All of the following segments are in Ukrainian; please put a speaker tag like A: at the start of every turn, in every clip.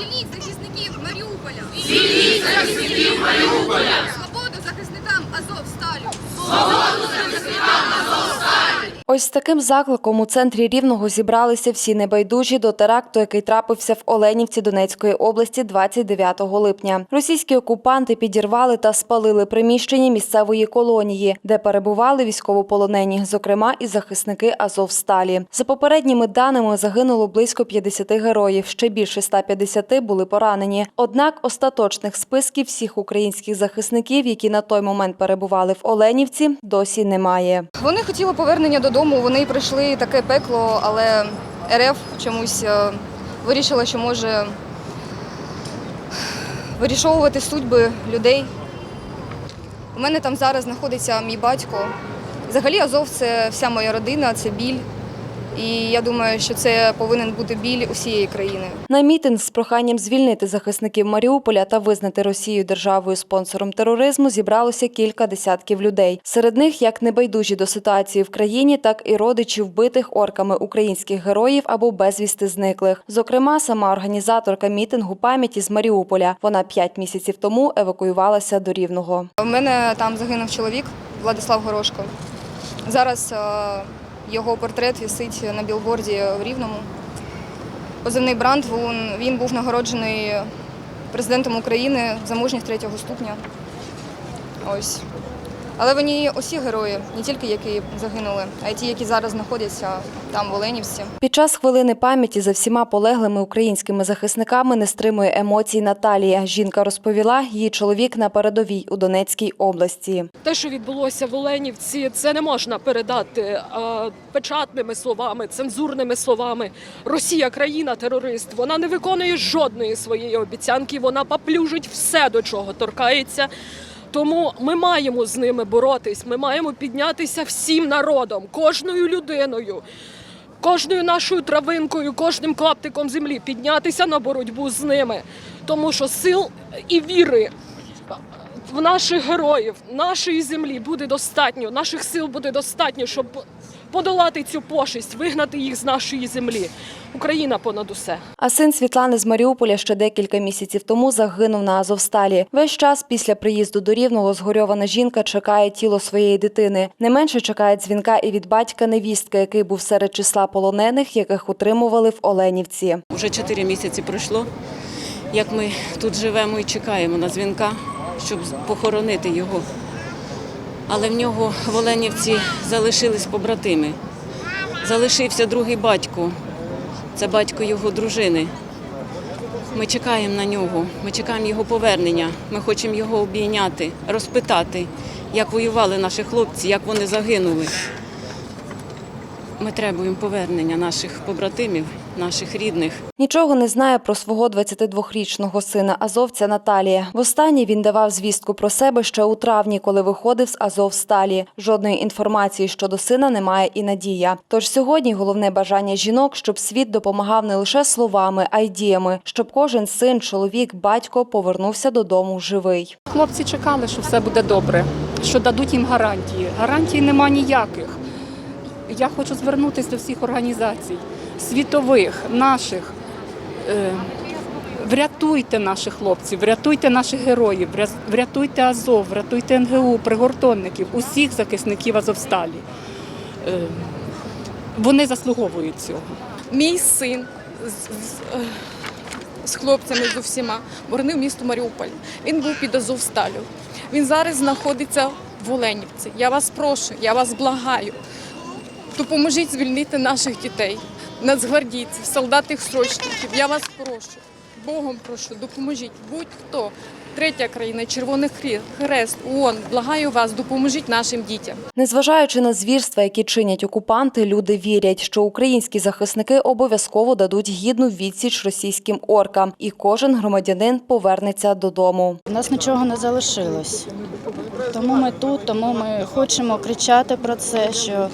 A: Звільніть захисників Маріуполя! Звільніть захисників Маріуполя! Свободу захисникам Азов Сталю!
B: Ось таким закликом у центрі Рівного зібралися всі небайдужі до теракту, який трапився в Оленівці Донецької області 29 липня. Російські окупанти підірвали та спалили приміщення місцевої колонії, де перебували військовополонені, зокрема і захисники Азовсталі. За попередніми даними загинуло близько 50 героїв. Ще більше 150 були поранені. Однак остаточних списків всіх українських захисників, які на той момент перебували в Оленівці, досі немає.
A: Вони хотіли повернення додому, вони пройшли таке пекло, але РФ чомусь е, вирішила, що може вирішовувати судьби людей. У мене там зараз знаходиться мій батько. Взагалі Азов це вся моя родина, це біль. І я думаю, що це повинен бути біль усієї країни.
B: На мітинг з проханням звільнити захисників Маріуполя та визнати Росію державою спонсором тероризму зібралося кілька десятків людей. Серед них як небайдужі до ситуації в країні, так і родичі вбитих орками українських героїв або безвісти зниклих. Зокрема, сама організаторка мітингу пам'яті з Маріуполя. Вона п'ять місяців тому евакуювалася до Рівного.
A: У мене там загинув чоловік Владислав Горошко. Зараз е, його портрет вісить на білборді в Рівному. Позивний бранд він, був нагороджений президентом України за мужність третього ступня. Ось. Але вони усі герої, не тільки які загинули, а й ті, які зараз знаходяться там в Оленівці.
B: Під час хвилини пам'яті за всіма полеглими українськими захисниками не стримує емоцій Наталія. Жінка розповіла, її чоловік на передовій у Донецькій області.
C: Те, що відбулося в Оленівці, це не можна передати е, печатними словами, цензурними словами. Росія країна терорист. Вона не виконує жодної своєї обіцянки. Вона поплюжить все, до чого торкається. Тому ми маємо з ними боротись. Ми маємо піднятися всім народом, кожною людиною. Кожною нашою травинкою, кожним клаптиком землі піднятися на боротьбу з ними, тому що сил і віри в наших героїв, нашої землі буде достатньо, наших сил буде достатньо, щоб подолати цю пошесть, вигнати їх з нашої землі. Україна понад усе.
B: А син Світлани з Маріуполя ще декілька місяців тому загинув на Азовсталі. Весь час після приїзду до Рівного згорьована жінка чекає тіло своєї дитини. Не менше чекає дзвінка і від батька невістки, який був серед числа полонених, яких утримували в Оленівці.
D: Уже чотири місяці пройшло, як ми тут живемо і чекаємо на дзвінка, щоб похоронити його. Але в нього в Оленівці залишились побратими. Залишився другий батько, це батько його дружини. Ми чекаємо на нього, ми чекаємо його повернення. Ми хочемо його обійняти, розпитати, як воювали наші хлопці, як вони загинули. Ми требуємо повернення наших побратимів, наших рідних.
B: Нічого не знає про свого 22-річного сина азовця Наталія. Востаннє він давав звістку про себе ще у травні, коли виходив з Азовсталі. Жодної інформації щодо сина немає і Надія. Тож сьогодні головне бажання жінок, щоб світ допомагав не лише словами, а й діями, щоб кожен син, чоловік, батько повернувся додому живий.
E: Хлопці чекали, що все буде добре, що дадуть їм гарантії. Гарантій нема ніяких. Я хочу звернутися до всіх організацій, світових, наших. Е, Врятуйте наших хлопців, врятуйте наших героїв, врятуйте Азов, врятуйте НГУ, пригортонників, усіх захисників Азовсталі. Е, Вони заслуговують цього.
F: Мій син е, з хлопцями з усіма боронив місто Маріуполь. Він був під Азовсталю. Він зараз знаходиться в Оленівці. Я вас прошу, я вас благаю. Допоможіть звільнити наших дітей, нацгвардійців, солдатів срочників. Я вас прошу. Богом прошу, допоможіть. Будь-хто. Третя країна, Червоний Хрест, ООН. Благаю вас, допоможіть нашим дітям.
B: Незважаючи на звірства, які чинять окупанти, люди вірять, що українські захисники обов'язково дадуть гідну відсіч російським оркам, і кожен громадянин повернеться додому.
G: У нас нічого не залишилось. Тому ми тут, тому ми хочемо кричати про це, що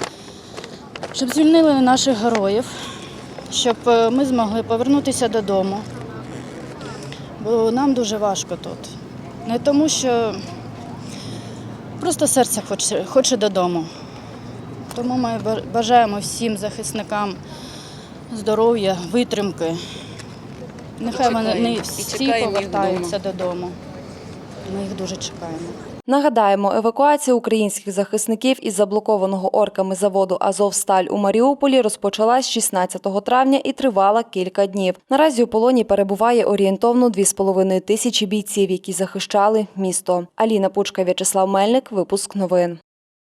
G: щоб звільнили наших героїв, щоб е, ми змогли повернутися додому. Бо нам дуже важко тут. Не тому, що просто серце хоче, хоче додому. Тому ми бажаємо всім захисникам здоров'я, витримки Нехай вони всі повертаються додому. Ми їх дуже чекаємо.
B: Нагадаємо, евакуація українських захисників із заблокованого орками заводу Азовсталь у Маріуполі розпочалась 16 травня і тривала кілька днів. Наразі у полоні перебуває орієнтовно 2,5 тисячі бійців, які захищали місто. Аліна Пучка, В'ячеслав Мельник. Випуск новин.